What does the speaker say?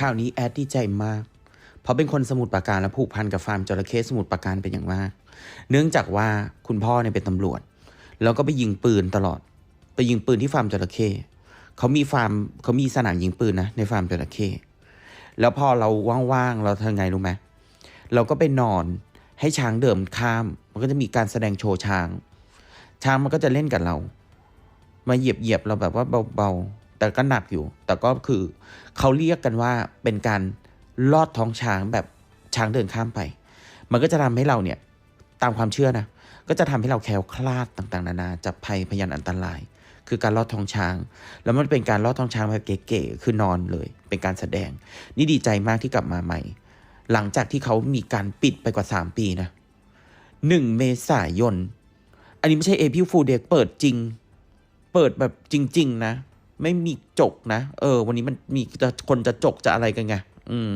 ข่าวนี้แอดดีใจมาก เพราะเป็นคนสมุทรปราการและผูกพันกับฟาร์มจระเข้สมุทรปราการเป็นอย่างมาก เนื่องจากว่าคุณพ่อเนี่ยเป็นตำรวจ แล้วก็ไปยิงปืนตลอด ไปยิงปืนที่ฟาร์มจระเข้เขามีฟาร์มเขามีสนามยิงปืนนะในฟาร์มจระเข้แล้วพอเราว่างๆเราทำไงรู้ไหมเราก็ไปนอนให้ช้างเดิมข้าม มันก็จะมีการแสดงโชว์ช้าง ช้างมันก็จะเล่นกับเรา มาเหยียบเหยียบๆเราแบบว่าเบาๆ แต่ก็หนักอยู่ แต่ก็คือเขาเรียกกันว่าเป็นการลอดท้องช้างแบบช้างเดินข้ามไป มันก็จะทำให้เราเนี่ยตามความเชื่อนะ ก็จะทำให้เราแคล้วคลาดต่างๆ นานาจากภัยพยานอันตราย คือการลอดท้องช้าง แล้วมันเป็นการลอดท้องช้างแบบเก๋ๆคือนอนเลย เป็นการแสดง นี่ดีใจมากที่กลับมาใหม่ หลังจากที่เขามีการปิดไปกว่า 3 ปีนะหนึ่งเมษายน อันนี้ไม่ใช่เอพิฟูเด y เปิดจริง เปิดแบบจริง ๆ นะ ไม่มีจกนะ เออ วันนี้มันมีจะคนจะจกจะอะไรกันไง อืม